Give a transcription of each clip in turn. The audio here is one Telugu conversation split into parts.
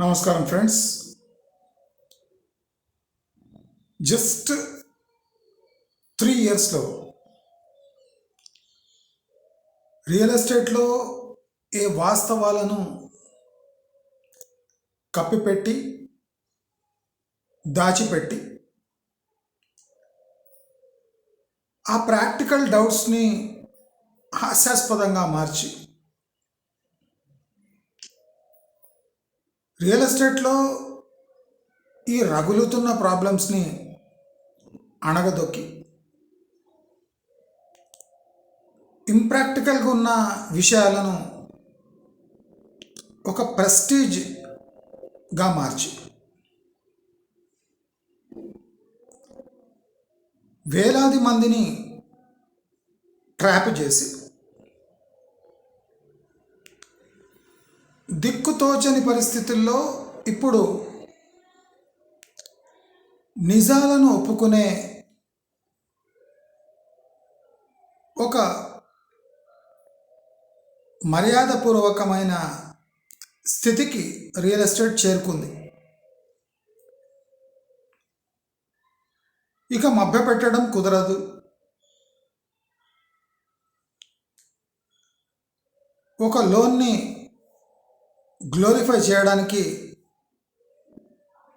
నమస్కారం ఫ్రెండ్స్. జస్ట్ త్రీ ఇయర్స్లో రియల్ ఎస్టేట్లో ఏ వాస్తవాలను కప్పిపెట్టి దాచిపెట్టి ఆ ప్రాక్టికల్ డౌట్స్ని హాస్యాస్పదంగా మార్చి రియల్ ఎస్టేట్లో ఈ రగులుతున్న ప్రాబ్లమ్స్ని అణగదొక్కి. ఇంప్రాక్టికల్గా ఉన్న విషయాలను ఒక ప్రెస్టీజ్గా మార్చి. వేలాది మందిని ట్రాప్ చేసి దిక్కుతోచని పరిస్థితుల్లో ఇప్పుడు నిజాలను ఒప్పుకునే ఒక మర్యాదపూర్వకమైన స్థితికి రియల్ ఎస్టేట్ చేరుకుంది. ఇక మభ్యపెట్టడం కుదరదు. ఒక లోన్ని గ్లోరిఫై చేయడానికి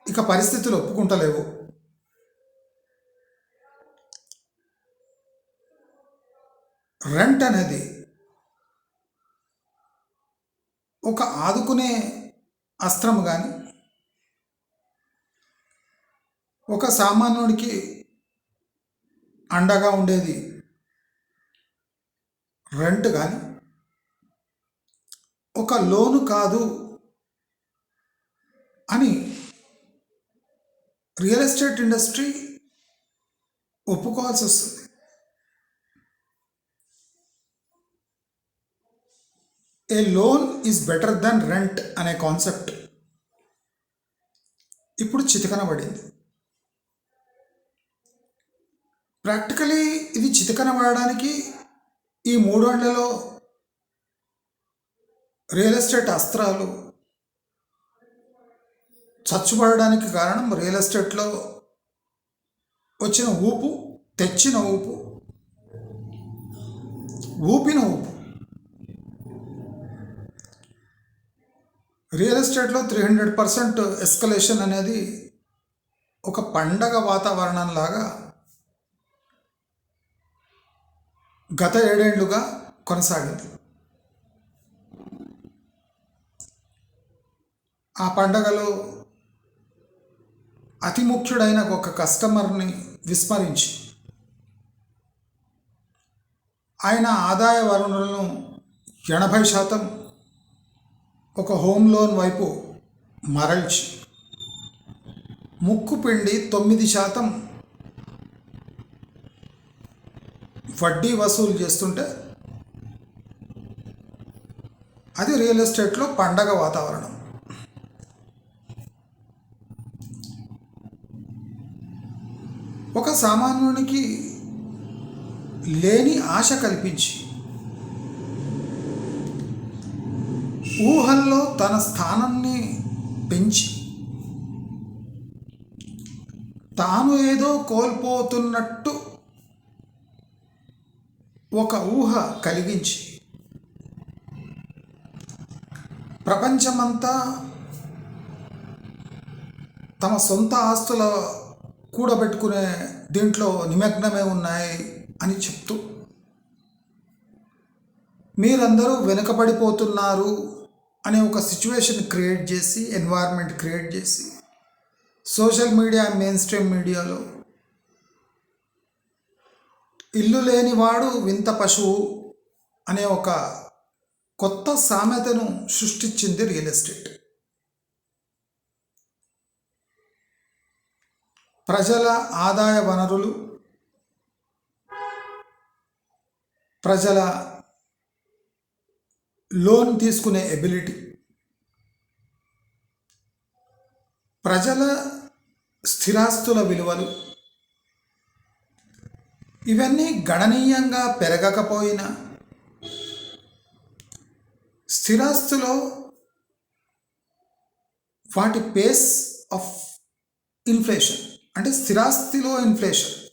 ఇక పరిస్థితులు ఒప్పుకుంటలేవు. రెంట్ అనేది ఒక ఆదుకునే అస్త్రం కానీ ఒక సామాన్యుడికి అండగా ఉండేది రెంట్ కానీ ఒక లోను కాదు అని రియల్ ఎస్టేట్ ఇండస్ట్రీ ఒప్పుకోవాల్సి వస్తుంది. A loan is better than rent అనే కాన్సెప్ట్ ఇప్పుడు చితకనబడింది. ప్రాక్టికలీ ఇది చితకనబడడానికి ఈ మూడేళ్ళలో రియల్ ఎస్టేట్ అస్త్రాలు చచ్చుపడడానికి కారణం రియల్ ఎస్టేట్లో వచ్చిన ఊపు తెచ్చిన ఊపు ఊపిన ఊపు. రియల్ ఎస్టేట్లో త్రీ హండ్రెడ్ పర్సెంట్ ఎస్కలేషన్ అనేది ఒక పండగ వాతావరణం లాగా గత ఏడేళ్ళుగా కొనసాగింది. ఆ పండగలో అతి ముఖ్యుడైన ఒక కస్టమర్ని విస్మరించి ఆయన ఆదాయ వనరులను ఎనభై శాతం ఒక హోమ్ లోన్ వైపు మరల్చి ముక్కు పిండి తొమ్మిది శాతం వడ్డీ వసూలు చేస్తుంటే అది రియల్ ఎస్టేట్లో పండగ వాతావరణం. ఒక సామాన్యునికి లేని ఆశ కల్పించి ఊహల్లో తన స్థానాన్ని పెంచి తాను ఏదో కోల్పోతున్నట్టు ఒక ఊహ కలిగించి ప్రపంచమంతా తమ సొంత ఆస్తుల కూడబెట్టుకునే దీంట్లో నిమగ్నమే ఉన్నాయి అని చెప్తూ. మీరందరూ వెనుకబడిపోతున్నారు అనే ఒక సిచ్యువేషన్ క్రియేట్ చేసి ఎన్వైర్న్మెంట్ క్రియేట్ చేసి సోషల్ మీడియా మెయిన్ స్ట్రీమ్ మీడియాలో ఇల్లు లేనివాడు వింత పశువు అనే ఒక కొత్త సామెతను సృష్టించింది రియల్ ఎస్టేట్ ప్రజల ఆదాయ వనరులు ప్రజల లోన్ తీసుకునే ఎబిలిటీ ప్రజల స్థిరాస్తుల విలువలు ఇవన్నీ గణనీయంగా పెరగకపోయినా స్థిరాస్తులో వాటి పేస్ ఆఫ్ ఇన్ఫ్లేషన్ అంటే స్థిరాస్తిలో ఇన్ఫ్లేషన్.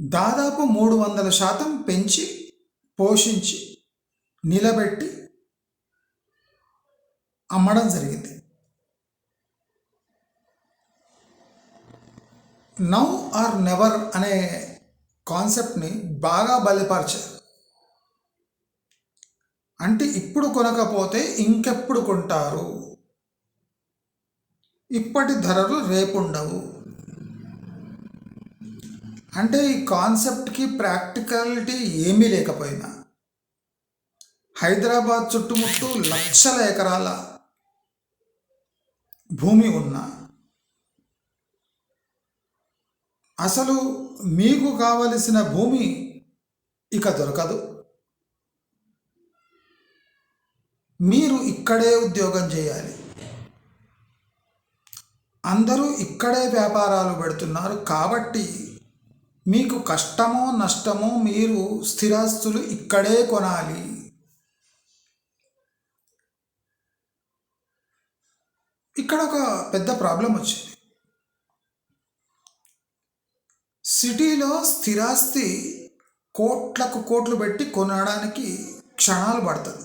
దాదాపు మూడు వందల శాతం పెంచి పోషించి నిలబెట్టి అమ్మడం జరిగింది. నౌ ఆర్ నెవర్ అనే కాన్సెప్ట్ని బాగా బలిపరిచారు. అంటే ఇప్పుడు కొనకపోతే ఇంకెప్పుడు కొంటారు? ఇప్పటి ధరలు రేపుండవు. అంటే ఈ కాన్సెప్ట్కి ప్రాక్టికాలిటీ ఏమీ లేకపోయినా హైదరాబాద్ చుట్టుముట్టు లక్షల ఎకరాల భూమి ఉన్న అసలు మీకు కావలసిన భూమి ఇక దొరకదు. మీరు ఇక్కడే ఉద్యోగం చేయాలి. అందరూ ఇక్కడే వ్యాపారాలు పెడుతున్నారు కాబట్టి మీకు కష్టమో నష్టమో మీరు స్థిరాస్తులు ఇక్కడే కొనాలి. ఇక్కడ ఒక పెద్ద ప్రాబ్లం వచ్చింది. సిటీలో స్థిరాస్తి కోట్లకు కోట్లు పెట్టి కొనడానికి క్షణాలు పడుతుంది.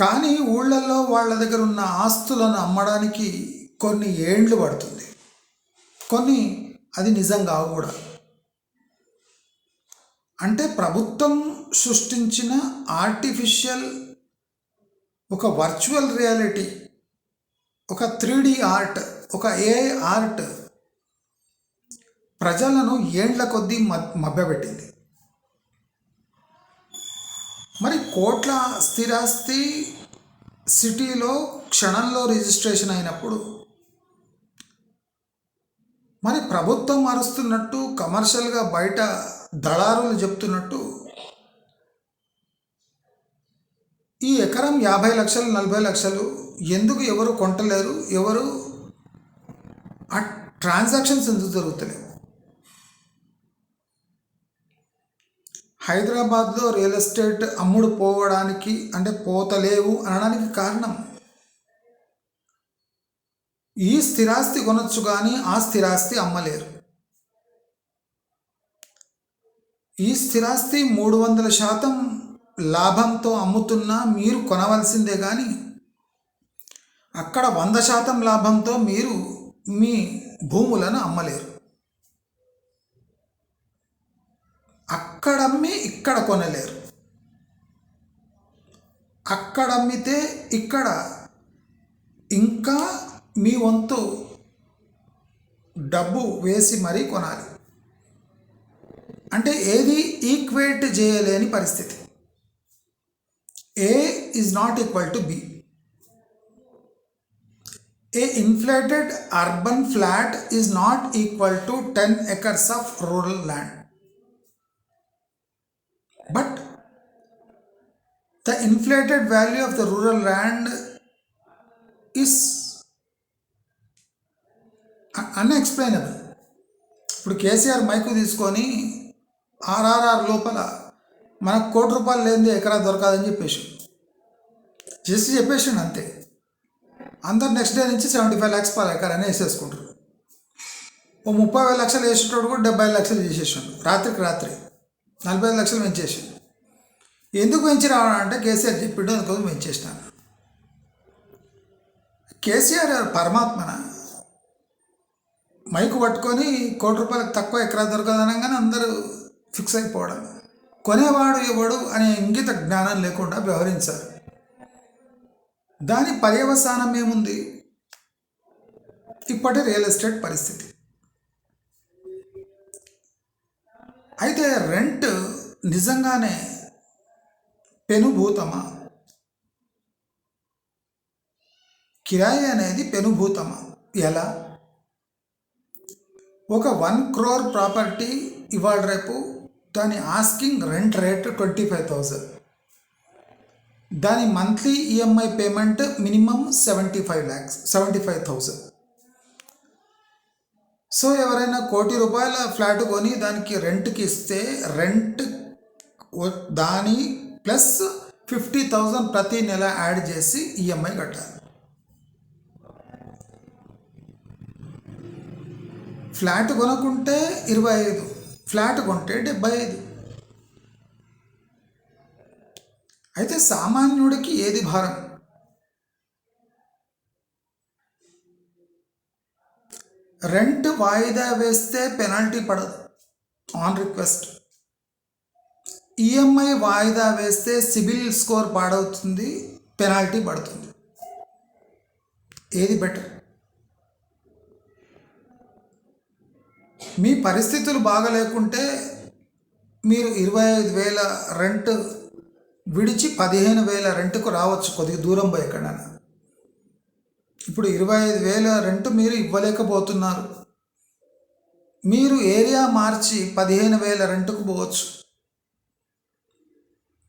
కానీ ఊళ్ళల్లో వాళ్ళ దగ్గర ఉన్న ఆస్తులను అమ్మడానికి కొన్ని ఏండ్లు పడుతుంది. కొన్ని అది నిజం కావు కూడా. అంటే ప్రభుత్వం సృష్టించిన ఆర్టిఫిషియల్ ఒక వర్చువల్ రియాలిటీ ఒక త్రీ ఆర్ట్ ఒక ఏ ఆర్ట్ ప్రజలను ఏండ్ల కొద్దీ మ- మభ్యపెట్టింది. మరి కోట్ల స్థిరాస్తి సిటీలో క్షణంలో రిజిస్ట్రేషన్ అయినప్పుడు మరి ప్రభుత్వం మారుస్తున్నట్టు కమర్షియల్గా బయట దళారులు చెప్తున్నట్టు ఈ ఎకరం యాభై లక్షలు నలభై లక్షలు ఎందుకు ఎవరు కొంటలేరు? ఎవరు ఆ ట్రాన్సాక్షన్స్ ఎందుకు జరుగుతలేవు? హైదరాబాద్లో రియల్ ఎస్టేట్ అమ్ముడు పోవడానికి అంటే పోతలేవు అనడానికి కారణం. ఈ స్థిరాస్తి కొనొచ్చు కానీ ఆ స్థిరాస్తి అమ్మలేరు. ఈ స్థిరాస్తి మూడు వందల శాతం లాభంతో అమ్ముతున్నా మీరు కొనవలసిందే కానీ అక్కడ వంద శాతం లాభంతో మీరు మీ భూములను అమ్మలేరు. అక్కడ అమ్మి ఇక్కడ కొనలేరు. అక్కడ అమ్మితే ఇక్కడ ఇంకా మీ వంతు డబ్బు వేసి మరీ కొనాలి. అంటే ఏది ఈక్వేట్ చేయలేని పరిస్థితి. A is not equal to B a inflated urban flat is not equal to ten acres of rural land but the inflated value of the rural land is unexplainable ఇప్పుడు కేసీఆర్ మైకు తీసుకొని ఆర్ఆర్ఆర్ లోపల మనకు కోటి రూపాయలు లేనిది ఎకరా దొరకదని చెప్పేసి. జస్ట్ చెప్పేసిండు అంతే. అందరు నెక్స్ట్ డే నుంచి seventy five lakhs per acre అని వేసేసుకుంటారు. ఓ ముప్పై వేల లక్షలు వేసేటోడు కూడా డెబ్బై లక్షలు చేసేసాడు. రాత్రికి రాత్రి. నలభై ఐదు లక్షలు పెంచేసి ఎందుకు పెంచి రావాలంటే కేసీఆర్ చెప్పిండు అందుకోసం పెంచేసినాను కేసీఆర్ పరమాత్మన? మైకు పట్టుకొని కోటి రూపాయలకు తక్కువ ఎకరా దొరకదనగానే అందరూ ఫిక్స్ అయిపోవడం. కొనేవాడు ఎవడు అనే ఇంగిత జ్ఞానం లేకుండా వ్యవహరించారు. దాని పర్యవసానం ఏముంది? ఇప్పటి రియల్ ఎస్టేట్ పరిస్థితి. అయితే రెంట్ నిజంగానే పెనుభూతమా? కిరాయి అనేది పెనుభూతమా? ఎలా? ఒక వన్ క్రోర్ ప్రాపర్టీ ఇవాళ రేపు దాని asking rent rate twenty five thousand. దాని monthly EMI payment minimum seventy five lakhs seventy five thousand. So ఎవరైనా కోటి రూపాయల ఫ్లాట్ కొని దానికి రెంట్కి ఇస్తే రెంట్ దాని ప్లస్ ఫిఫ్టీ థౌజండ్ ప్రతి నెల యాడ్ చేసి ఈఎంఐ కట్టాలి. ఫ్లాట్ కొనుక్కుంటే ఇరవై ఐదు ఫ్లాట్ కొంటే డెబ్బై ఐదు. అయితే సామాన్యుడికి ఏది భారం? రెంట్ వాయిదా వేస్తే పెనాల్టీ పడదు. ఆన్ రిక్వెస్ట్ ఈఎంఐ వాయిదా వేస్తే సిబిల్ స్కోర్ పాడవుతుంది పెనాల్టీ పడుతుంది. ఏది బెటర్? మీ పరిస్థితులు బాగలేకుంటే మీరు ఇరవై ఐదు వేల రెంట్ విడిచి పదిహేను వేల రెంట్కు రావచ్చు కొద్దిగా దూరం పోయి ఎక్కడైనా. ఇప్పుడు ఇరవై ఐదు వేల రెంట్ మీరు ఇవ్వలేకపోతున్నారు. మీరు ఏరియా మార్చి పదిహేను వేల రెంట్కు పోవచ్చు.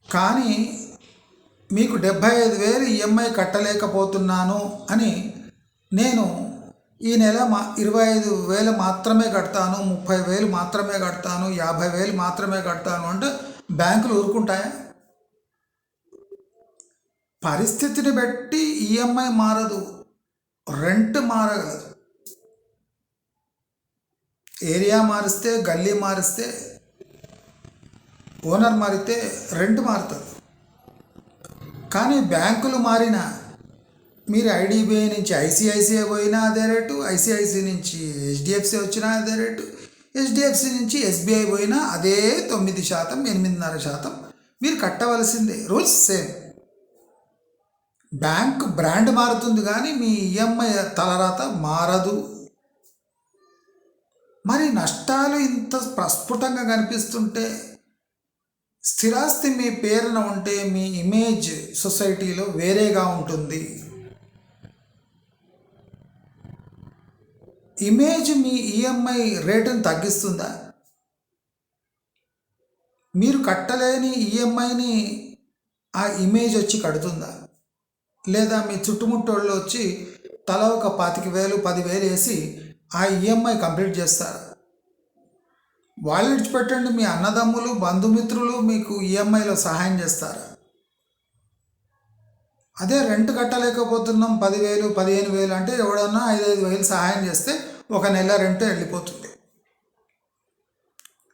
కానీ మీకు డెబ్భై ఐదు వేలు ఈఎంఐ కట్టలేకపోతున్నాను అని నేను ఈ నెల మా ఇరవై ఐదు వేలు మాత్రమే కడతాను ముప్పై వేలు మాత్రమే కడతాను యాభై వేలు మాత్రమే కడతాను అంటే బ్యాంకులు ఊరుకుంటాయా? పరిస్థితిని బట్టి ఈఎంఐ మారదు రెంట్ మారగలదు. ఏరియా మారిస్తే గల్లీ మారిస్తే ఓనర్ మారితే రెంట్ మారుతుంది. కానీ బ్యాంకులు మారిన మీరు ఐడిబిఐ నుంచి ఐసిఐసిఐ పోయినా అదే రేటు ఐసిఐసిఐ నుంచి హెచ్డిఎఫ్సి వచ్చినా అదే రేటు హెచ్డిఎఫ్సి నుంచి ఎస్బీఐ పోయినా అదే తొమ్మిది శాతం ఎనిమిదిన్నర శాతం మీరు కట్టవలసిందే. Rules same. బ్యాంక్ బ్రాండ్ మారుతుంది కానీ మీ ఈఎంఐ తలరాత మారదు. మరి నష్టాలు ఇంత ప్రస్ఫుటంగా కనిపిస్తుంటే స్థిరాస్తి మీ పేరున ఉంటే మీ ఇమేజ్ సొసైటీలో వేరేగా ఉంటుంది. ఇమేజ్ మీ ఈఎంఐ రేటును తగ్గిస్తుందా? మీరు కట్టలేని ఈఎంఐని ఆ ఇమేజ్ వచ్చి కడుతుందా? లేదా మీ చుట్టుముట్టోళ్ళు వచ్చి తల ఒక పాతిక వేలు పదివేలు వేసి ఆ ఈఎంఐ కంప్లీట్ చేస్తారు వాళ్ళు విడిచిపెట్టండి మీ అన్నదమ్ములు బంధుమిత్రులు మీకు ఈఎంఐలో సహాయం చేస్తారు? అదే రెంట్ కట్టలేకపోతున్నాం పదివేలు పదిహేను వేలు అంటే ఎవడన్నా ఐదు ఐదు వేలు సహాయం చేస్తే ఒక నెల రెంట్ వెళ్ళిపోతుంది.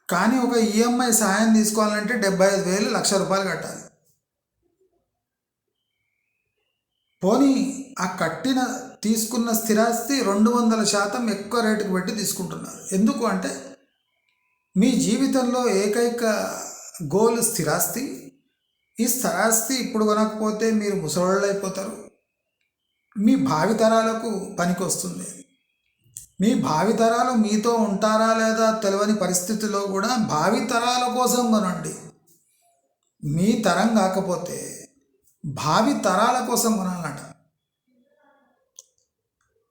కానీ ఒక ఈఎంఐ సహాయం తీసుకోవాలంటే డెబ్బై ఐదు వేలు లక్ష రూపాయలు కట్టాలి. పోనీ ఆ కట్టిన తీసుకున్న స్థిరాస్తి రెండు వందల శాతం ఎక్కువ రేటుకు పెట్టి తీసుకుంటున్నారు. ఎందుకు అంటే మీ జీవితంలో ఏకైక గోల్ స్థిరాస్తి. ఈ స్థిరాస్తి ఇప్పుడు కొనకపోతే మీరు ముసలోళ్ళు అయిపోతారు. మీ భావితరాలకు పనికి వస్తుంది మీ భావితరాలు మీతో ఉంటారా లేదా తెలియని పరిస్థితిలో కూడా భావితరాల కోసం కొనండి. మీ తరం కాకపోతే భావి తరాల కోసం కొనాలట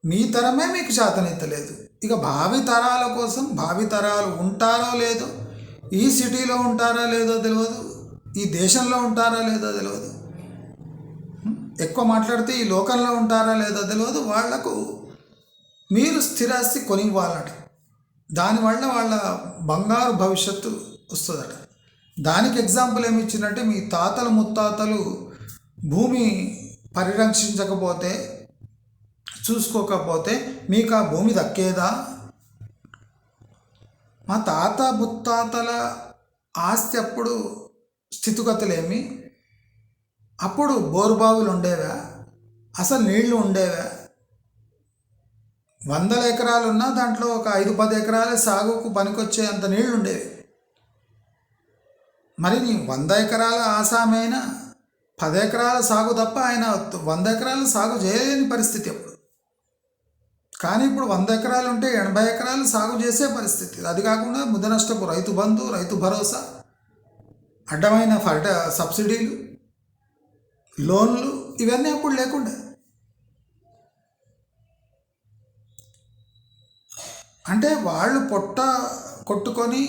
మీ తరమే మీకు శాతనెత్తలేదు ఇక భావి తరాల కోసం భావి తరాలు ఉంటారో లేదో ఈ సిటీలో ఉంటారా లేదో తెలియదు ఈ దేశంలో ఉంటారా లేదో తెలియదు ఎక్కువ మాట్లాడితే ఈ లోకంలో ఉంటారా లేదో తెలియదు వాళ్ళకు మీరు స్థిరాస్తి కొనివ్వాలట. దానివల్ల వాళ్ళ బంగారు భవిష్యత్తు వస్తుందట. దానికి ఎగ్జాంపుల్ ఏమి ఇచ్చిందంటే మీ తాతలు ముత్తాతలు భూమి పరిరక్షించకపోతే చూసుకోకపోతే మీకు ఆ భూమి దక్కేదా? మా తాత ముత్తాతల ఆస్తి అప్పుడు స్థితిగతులేమి? అప్పుడు బోరుబావులు ఉండేవా? అసలు నీళ్ళు ఉండేవా? వందల ఎకరాలు ఉన్నా దాంట్లో ఒక ఐదు పది ఎకరాలే సాగుకు పనికొచ్చే అంత నీళ్ళు ఉండేవి మరి నీ వంద ఎకరాల ఆసామైనా పది ఎకరాల సాగు తప్ప ఆయన వంద ఎకరాల సాగు చేయలేని పరిస్థితి అప్పుడు. కానీ ఇప్పుడు వంద ఎకరాలు ఉంటే ఎనభై ఎకరాలు సాగు చేసే పరిస్థితి. అది కాకుండా ముద నష్టపు రైతు బంధు రైతు భరోసా అడ్డమైన ఫర్ట సబ్సిడీలు లోన్లు ఇవన్నీ అప్పుడు లేకుండా. అంటే వాళ్ళు పొట్ట కొట్టుకొని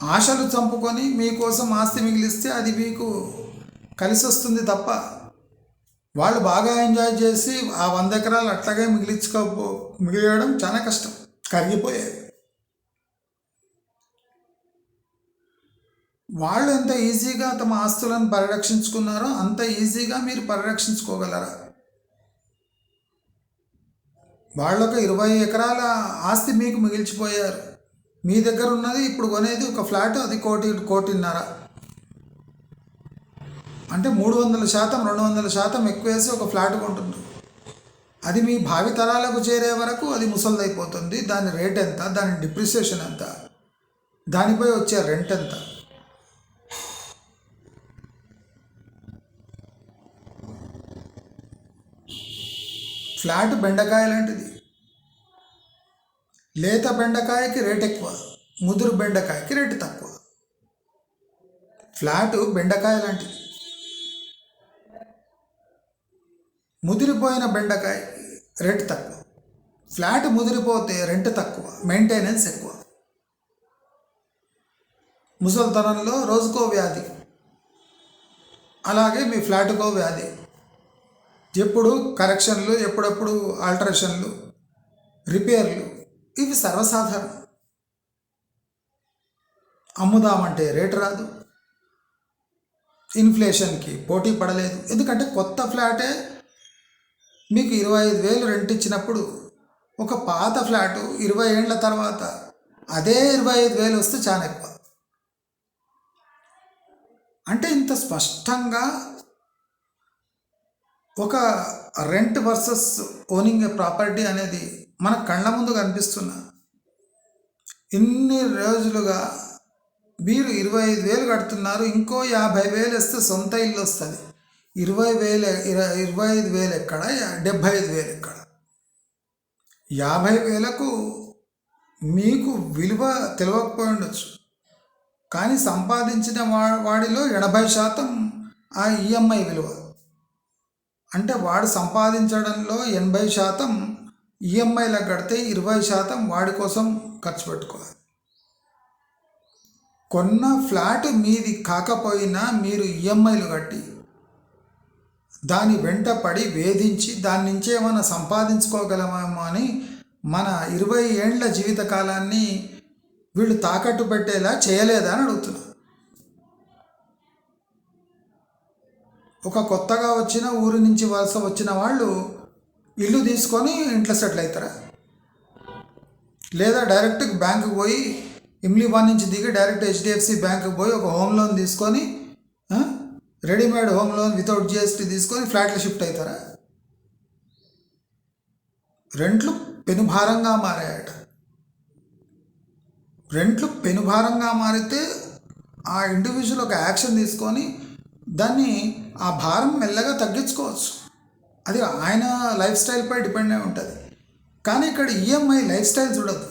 ఆశలు చంపుకొని మీకోసం ఆస్తి మిగిలిస్తే అది మీకు కలిసి వస్తుంది తప్ప వాళ్ళు బాగా ఎంజాయ్ చేసి ఆ వంద ఎకరాలు అట్లాగే మిగిలించుకో మిగిలియడం చాలా కష్టం. కరిగిపోయేది. వాళ్ళు ఎంత ఈజీగా తమ ఆస్తులను పరిరక్షించుకున్నారో అంత ఈజీగా మీరు పరిరక్షించుకోగలరా? వాళ్ళొక ఇరవై ఎకరాల ఆస్తి మీకు మిగిల్చిపోయారు. మీ దగ్గర ఉన్నది ఇప్పుడు కొనేది ఒక ఫ్లాట్ అది కోటి కోటిన్నర. అంటే మూడు వందల శాతం రెండు వందల శాతం ఎక్కువ వేసి ఒక ఫ్లాట్ కొంటున్నారు అది మీ భావి తరాలకు చేరే వరకు అది ముసలిదైపోతుంది. దాని రేట్ ఎంత? దాని డిప్రిసియేషన్ ఎంత? దానిపై వచ్చే రెంట్ ఎంత? ఫ్లాట్ బెండకాయ లాంటిది. లేత బెండకాయకి రేట్ ఎక్కువ ముదురు బెండకాయకి రేటు తక్కువ. ఫ్లాట్ బెండకాయ లాంటిది. ముదిరిపోయిన బెండకాయ రెంట్ తక్కువ. ఫ్లాట్ ముదిరిపోతే రెంట్ తక్కువ మెయింటెనెన్స్ ఎక్కువ. ముసలితనంలో రోజుకో వ్యాధి. అలాగే మీ ఫ్లాట్కో వ్యాధి. ఎప్పుడు కరెక్షన్లు ఎప్పుడప్పుడు ఆల్టరేషన్లు రిపేర్లు ఇవి సర్వసాధారణం. అమ్ముదామంటే రేటు రాదు. ఇన్ఫ్లేషన్కి పోటీ పడలేదు. ఎందుకంటే కొత్త ఫ్లాటే మీకు ఇరవై ఐదు వేలు రెంట్ ఇచ్చినప్పుడు ఒక పాత ఫ్లాటు ఇరవై ఏళ్ళ తర్వాత అదే ఇరవై ఐదు వేలు వస్తే చాలా ఎక్కువ. అంటే ఇంత స్పష్టంగా ఒక rent versus owning a property అనేది మన కళ్ళ ముందు కనిపిస్తున్న ఇన్ని రోజులుగా మీరు ఇరవై ఐదు వేలు కడుతున్నారు ఇంకో యాభై వేలు వస్తే సొంత ఇల్లు వస్తుంది. ఇరవై వేలు ఇరవై ఇరవై ఐదు వేలు ఎక్కడ? డెబ్భై ఐదు వేలు ఎక్కడ? యాభై వేలకు మీకు విలువ తెలియకపోయి ఉండొచ్చు కానీ సంపాదించిన వా వాడిలో ఎనభై శాతం ఆ ఈఎంఐ విలువ. అంటే వాడు సంపాదించడంలో ఎనభై శాతం ఈఎంఐలో కడితే ఇరవై శాతం వాడి కోసం ఖర్చు పెట్టుకోవాలి. కొన్న ఫ్లాట్ మీది కాకపోయినా మీరు ఈఎంఐలు కట్టి దాని వెంట పడి వేధించి దాని నుంచి ఏమైనా సంపాదించుకోగలమేమో అని మన ఇరవై ఏండ్ల జీవితకాలాన్ని వీళ్ళు తాకట్టు పెట్టేలా చేయలేదా అని అడుగుతున్నా. ఒక కొత్తగా వచ్చిన ఊరి నుంచి వలస వచ్చిన వాళ్ళు ఇల్లు తీసుకొని ఇంట్లో సెటిల్ అవుతారా? లేదా డైరెక్ట్ బ్యాంకుకి పోయి ఇమ్లీ వన్ నుంచి దిగి డైరెక్ట్ హెచ్డిఎఫ్సి బ్యాంకుకి పోయి ఒక హోమ్ లోన్ తీసుకొని readymade home loan without GST తీసుకొని ఫ్లాట్లు షిఫ్ట్ అవుతారా? రెంట్లు పెనుభారంగా మారాయట. రెంట్లు పెనుభారంగా మారితే ఆ ఇండివిజువల్ ఒక యాక్షన్ తీసుకొని దాన్ని ఆ భారం మెల్లగా తగ్గించుకోవచ్చు. అది ఆయన లైఫ్ స్టైల్పై డిపెండ్ అయి ఉంటుంది. కానీ ఇక్కడ ఈఎంఐ లైఫ్ స్టైల్ చూడదు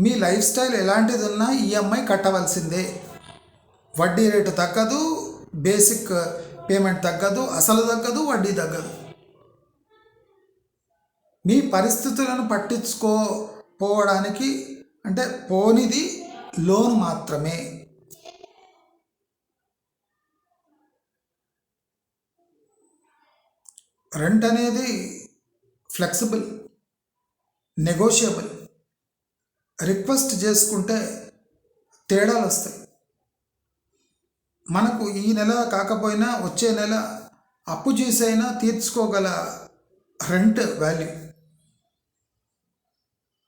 మీ లైఫ్ స్టైల్ ఎలాంటిది ఉన్నా ఈఎంఐ కట్టవలసిందే. వడ్డీ రేటు తగ్గదు బేసిక్ పేమెంట్ తగ్గదు అసలు తగ్గదు వడ్డీ తగ్గదు. మీ పరిస్థితులను పట్టించుకోపోవడానికి అంటే పోనిది లోన్ మాత్రమే. రెంట్ అనేది ఫ్లెక్సిబుల్ నెగోషియబుల్. రిక్వెస్ట్ చేసుకుంటే తేడాలు వస్తాయి మనకు ఈ నెల కాకపోయినా వచ్చే నెల అప్పు చేసైనా తీర్చుకోగల రెంట్ వాల్యూ.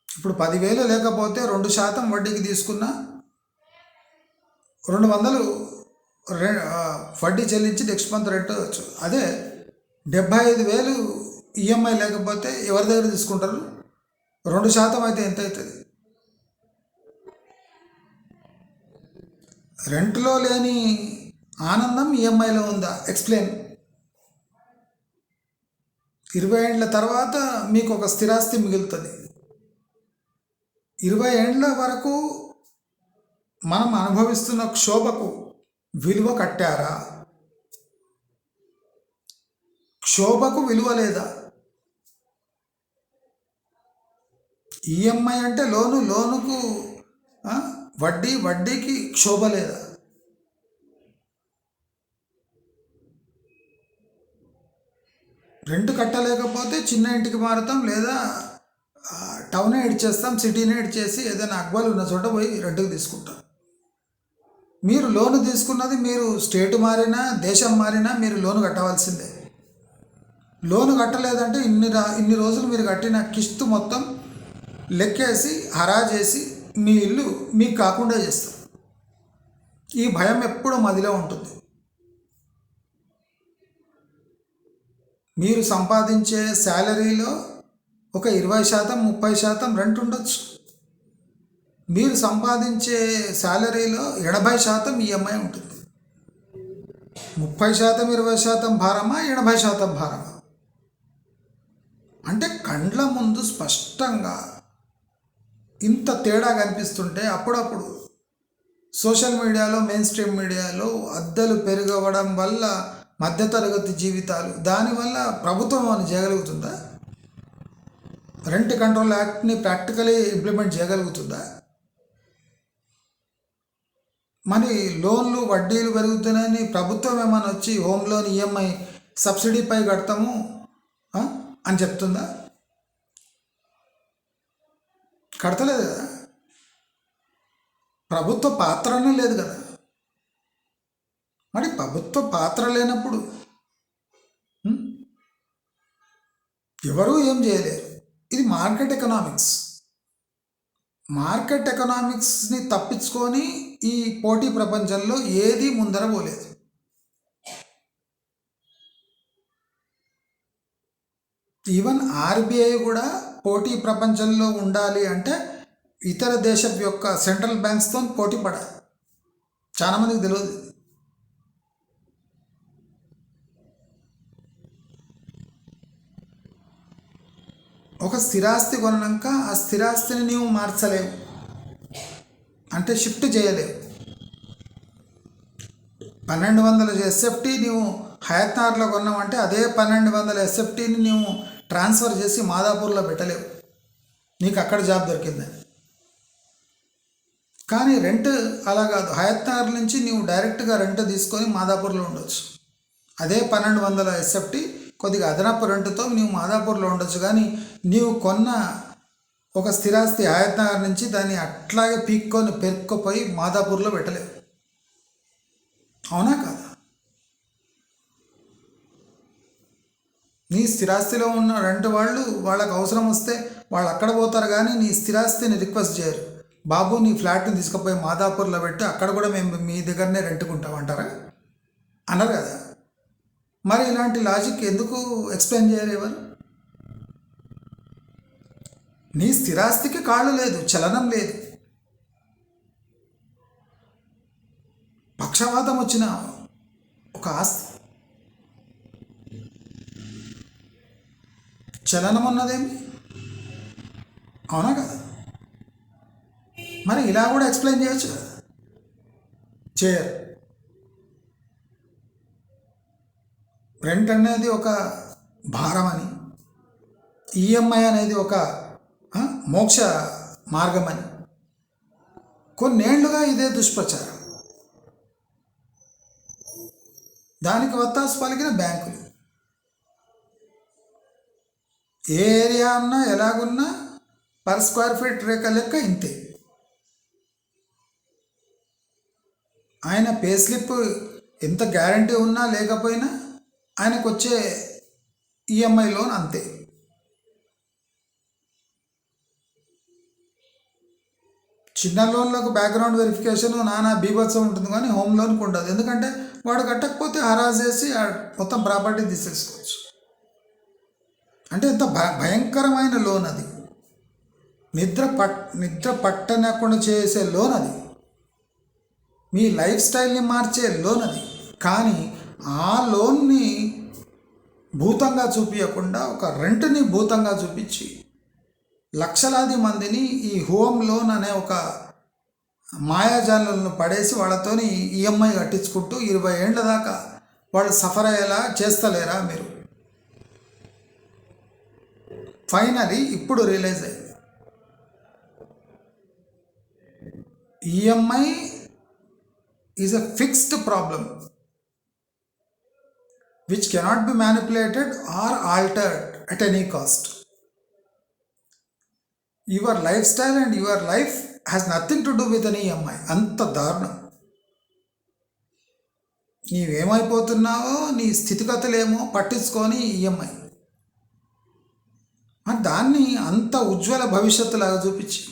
ఇప్పుడు పదివేలు లేకపోతే రెండు శాతం వడ్డీకి తీసుకున్నా రెండు వందలు రె వడ్డీ చెల్లించి నెక్స్ట్ మంత్ రెంట్ వచ్చు. అదే డెబ్భై ఐదు వేలు ఈఎంఐ లేకపోతే ఎవరి దగ్గర తీసుకుంటారు? రెండు శాతం అయితే ఎంత అవుతుంది రెంట్లో లేని ఆనందం ఈఎంఐలో ఉందా? ఎక్స్ప్లెయిన్ ఇరవై ఏండ్ల తర్వాత మీకు ఒక స్థిరాస్తి మిగులుతుంది. ఇరవై ఏండ్ల వరకు మనం అనుభవిస్తున్న క్షోభకు విలువ కట్టారా? క్షోభకు విలువ లేదా? ఈఎంఐ అంటే లోను లోనుకు వడ్డీ వడ్డీకి క్షోభ లేదా? రెంట్ కట్టలేకపోతే చిన్న ఇంటికి మారుతాం లేదా ఆ, టౌనే ఇడ్చేస్తాం సిటీనే ఇడ్చేసి ఏదైనా అక్బాలు ఉన్న చోట పోయి రెంట్కి తీసుకుంటాం. మీరు లోన్ తీసుకున్నది మీరు స్టేట్ మారినా దేశం మారినా మీరు లోన్ కట్టవలసిందే. లోన్ కట్టలేదంటే ఇన్ని రా ఇన్ని రోజులు మీరు కట్టిన కిస్తు మొత్తం లెక్కేసి హరాజేసి మీ ఇల్లు మీకు కాకుండా చేస్తారు ఈ భయం ఎప్పుడూ మదిలో ఉంటుంది. మీరు సంపాదించే శాలరీలో ఒక ఇరవై శాతం ముప్పై శాతం రెంట్ ఉండొచ్చు. మీరు సంపాదించే శాలరీలో ఎనభై శాతం ఈఎంఐ ఉంటుంది. ముప్పై శాతం ఇరవై శాతం భారమా ఎనభై శాతం భారమా? అంటే కండ్ల ముందు స్పష్టంగా ఇంత తేడా కనిపిస్తుంటే అప్పుడప్పుడు సోషల్ మీడియాలో మెయిన్ స్ట్రీమ్ మీడియాలో అద్దెలు పెరగవడం వల్ల మధ్యతరగతి జీవితాలు దానివల్ల ప్రభుత్వం అని చేయగలుగుతుందా? రెంట్ కంట్రోల్ యాక్ట్ని ప్రాక్టికలీ ఇంప్లిమెంట్ చేయగలుగుతుందా? మరి లోన్లు వడ్డీలు పెరుగుతున్నాయని ప్రభుత్వం ఏమైనా వచ్చి హోమ్ లోన్ ఈఎంఐ సబ్సిడీపై కడతాము అని చెప్తుందా? కడతలేదు కదా. ప్రభుత్వ పాత్రనే లేదు కదా. మరి ప్రభుత్వ పాత్ర లేనప్పుడు ఎవరూ ఏం చేయలేరు. ఇది మార్కెట్ ఎకనామిక్స్. మార్కెట్ ఎకనామిక్స్ని తప్పించుకొని ఈ పోటీ ప్రపంచంలో ఏది ముందర పోలేదు. ఈవెన్ ఆర్బీఐ కూడా పోటీ ప్రపంచంలో ఉండాలి అంటే ఇతర దేశం యొక్క సెంట్రల్ బ్యాంక్స్తో పోటీ పడాలి. చాలామందికి తెలియదు ఒక స్థిరాస్తి కొన్నాక ఆ స్థిరాస్తిని నీవు మార్చలేవు. అంటే షిఫ్ట్ చేయలేవు. పన్నెండు వందల ఎస్ఎఫ్టీ నీవు హయత్నార్లో కొన్నావంటే అదే పన్నెండు వందల ఎస్ఎఫ్టీని నీవు ట్రాన్స్ఫర్ చేసి మాదాపూర్లో పెట్టలేవు. నీకు అక్కడ జాబ్ దొరికిందని కానీ రెంట్ అలా కాదు. హయత్నగర్ నుంచి నీవు డైరెక్ట్గా రెంట్ తీసుకొని మాదాపూర్లో ఉండొచ్చు. అదే పన్నెండు వందల ఎస్ఎఫ్టీ. కొద్దిగా అదనపు రెంట్తో నీవు మాదాపూర్లో ఉండొచ్చు. కానీ నీవు కొన్న ఒక స్థిరాస్తి హయత్నగర్ నుంచి దాన్ని అట్లాగే పీక్కొని పెరుక్కుపోయి మాదాపూర్లో పెట్టలేవు. అవునా కాదా? నీ స్థిరాస్తిలో ఉన్న రెంట్ వాళ్ళు వాళ్ళకి అవసరం వస్తే వాళ్ళు అక్కడ పోతారు కానీ నీ స్థిరాస్తిని రిక్వెస్ట్ చేయరు. బాబు నీ ఫ్లాట్ని తీసుకుపోయి మాదాపూర్లో పెట్టి అక్కడ కూడా మేము మీ దగ్గరనే రెంట్కుంటాం అంటారా? అన్నారు కదా. మరి ఇలాంటి లాజిక్ ఎందుకు ఎక్స్ప్లెయిన్ చేయరు ఎవరు? నీ స్థిరాస్తికి కాళ్ళు లేదు చలనం లేదు. పక్షవాతం వచ్చిన ఒక ఆస్తి. చలనం ఉన్నదేమి అవునా కదా? మరి ఇలా కూడా ఎక్స్ప్లెయిన్ చేయొచ్చు కదా? రెంట్ అనేది ఒక భారం అని ఈఎంఐ అనేది ఒక మోక్ష మార్గం అని. కొన్నేళ్ళుగా ఇదే దుష్ప్రచారం. దానికి వత్తాసు పలికిన బ్యాంకులు. ఏ ఏరియా ఉన్నా ఎలాగున్నా పర్ స్క్వేర్ ఫీట్ రేఖ లెక్క ఇంతే. ఆయన పే స్లిప్ ఎంత గ్యారంటీ ఉన్నా లేకపోయినా ఆయనకు వచ్చే ఈఎంఐ లోన్ అంతే. చిన్న లోన్లకు బ్యాక్గ్రౌండ్ వెరిఫికేషన్ నానా బీభత్సం ఉంటుంది కానీ హోమ్ లోన్కి ఉండదు. ఎందుకంటే వాడు కట్టకపోతే హరాజ్ చేసి మొత్తం ప్రాపర్టీ తీసేసుకోవచ్చు. అంటే ఎంత భయంకరమైన లోన్ అది. నిద్ర పట్ నిద్ర పట్టనకుండా చేసే లోన్ అది. మీ లైఫ్ స్టైల్ని మార్చే లోన్ అది. కానీ ఆ లోన్ని భూతంగా చూపించకుండా ఒక రెంట్ని భూతంగా చూపించి లక్షలాది మందిని ఈ హోమ్ లోన్ అనే ఒక మాయాజాలను పడేసి వాళ్ళతోని ఈఎంఐ కట్టించుకుంటూ ఇరవై ఏళ్ళ దాకా వాళ్ళు సఫర్ అయ్యేలా చేస్తలేరా మీరు? ఫైనలీ ఇప్పుడు రియలైజ్ అయింది. EMI is a fixed problem which cannot be manipulated or altered at any cost your lifestyle and your life has nothing to do with an EMI అంత దారుణం. నీవేమైపోతున్నావో నీ స్థితిగతులేమో పట్టించుకొని ఈఎంఐ దాన్ని అంత ఉజ్వల భవిష్యత్తులాగా చూపించి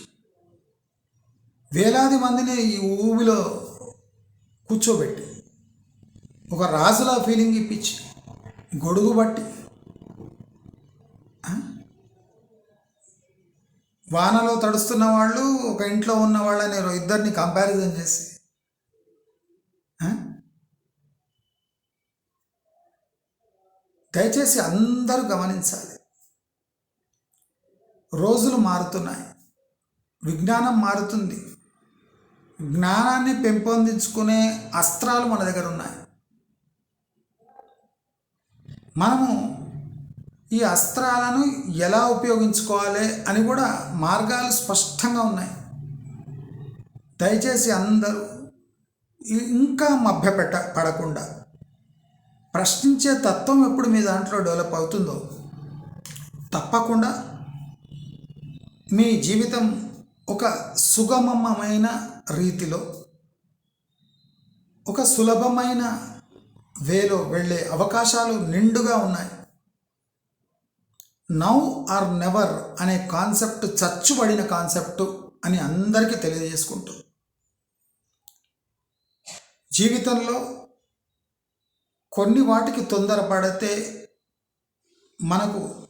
వేలాది మందిని ఈ ఊబిలో కూర్చోబెట్టి ఒక రాజులా ఫీలింగ్ ఇప్పించి గొడుగు బట్టి వానలో తడుస్తున్న వాళ్ళు ఒక ఇంట్లో ఉన్న వాళ్ళని ఇద్దరిని కంపారిజన్ చేసి దయచేసి అందరూ గమనించాలి. రోజులు మారుతున్నాయి. విజ్ఞానం మారుతుంది. జ్ఞానాన్ని పెంపొందించుకునే అస్త్రాలు మన దగ్గర ఉన్నాయి. మనము ఈ అస్త్రాలను ఎలా ఉపయోగించుకోవాలి అని కూడా మార్గాలు స్పష్టంగా ఉన్నాయి. దయచేసి అందరూ ఇంకా మభ్యపెట్ట పడకుండా. ప్రశ్నించే తత్వం ఎప్పుడు మీ దాంట్లో డెవలప్ అవుతుందో తప్పకుండా మీ జీవితం ఒక సుగమమైన రీతిలో ఒక సులభమైన వేలో వెళ్ళే అవకాశాలు నిండుగా ఉన్నాయి. నౌ ఆర్ నెవర్ అనే కాన్సెప్ట్ చచ్చుబడిన కాన్సెప్ట్ అని అందరికీ తెలియజేసుకుంటూ. జీవితంలో కొన్ని వాటికి తొందరపడితే మనకు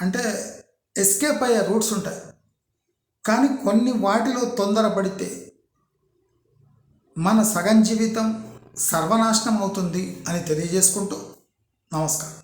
అంటే ఎస్కేప్ అయ్యే రూట్స్ ఉంటాయి. కానీ కొన్ని వాటిలో తొందరపడితే మన సగం జీవితం సర్వనాశనం అవుతుంది అని తెలియజేసుకుంటూ నమస్కారం.